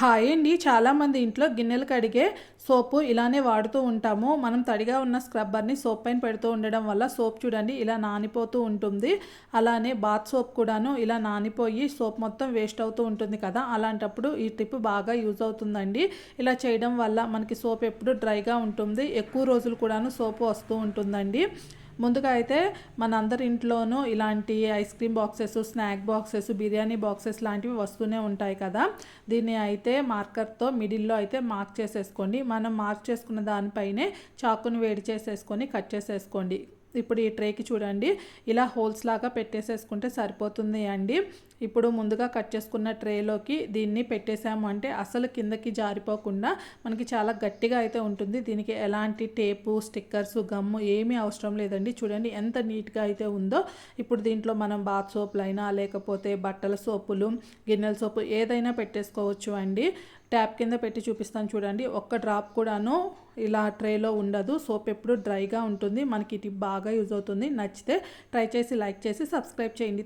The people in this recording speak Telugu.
హాయ్ అండి. చాలామంది ఇంట్లో గిన్నెలు కడిగే సోపు ఇలానే వాడుతూ ఉంటాము. మనం తడిగా ఉన్న స్క్రబ్బర్ని సోప్ పైన పెడుతూ ఉండడం వల్ల సోప్ చూడండి ఇలా నానిపోతూ ఉంటుంది. అలానే బాత్ సోప్ కూడాను ఇలా నానిపోయి సోప్ మొత్తం వేస్ట్ అవుతూ ఉంటుంది కదా. అలాంటప్పుడు ఈ టిప్ బాగా యూజ్ అవుతుందండి. ఇలా చేయడం వల్ల మనకి సోప్ ఎప్పుడు డ్రైగా ఉంటుంది. ఎక్కువ రోజులు కూడాను సోపు వస్తూ ఉంటుందండి. ముందుగా అయితే మన అందరి ఇంట్లోనూ ఇలాంటి ice cream boxes snack boxes biryani boxes లాంటివి వస్తూనే ఉంటాయి కదా. దీన్ని అయితే మార్కర్తో మిడిల్లో అయితే మార్క్ చేసేసుకోండి. మనం మార్క్ చేసుకున్న దానిపైనే చాకుని వేడి చేసేసుకొని కట్ చేసేసుకోండి. ఇప్పుడు ఈ ట్రేకి చూడండి. ఇలా హోల్స్ లాగా పెట్టేసేసుకుంటే సరిపోతుంది అండి. ఇప్పుడు ముందుగా కట్ చేసుకున్న ట్రేలోకి దీన్ని పెట్టేసాము అంటే అసలు కిందకి జారిపోకుండా మనకి చాలా గట్టిగా అయితే ఉంటుంది. దీనికి ఎలాంటి టేపు స్టిక్కర్స్ గమ్ము ఏమీ అవసరం లేదండి. చూడండి ఎంత నీట్గా అయితే ఉందో. ఇప్పుడు దీంట్లో మనం బాత్ సోపులైనా లేకపోతే బట్టల సోపులు గిన్నెల సోపు ఏదైనా పెట్టేసుకోవచ్చు అండి. ట్యాప్ కింద పెట్టి చూపిస్తాను చూడండి. ఒక్క డ్రాప్ కూడాను ఇలా ట్రేలో ఉండదు. సోప్ ఎప్పుడు డ్రైగా ఉంటుంది. మనకి ఇది బాగా యూజ్ అవుతుంది. నచ్చితే ట్రై చేసి లైక్ చేసి సబ్స్క్రైబ్ చేయండి.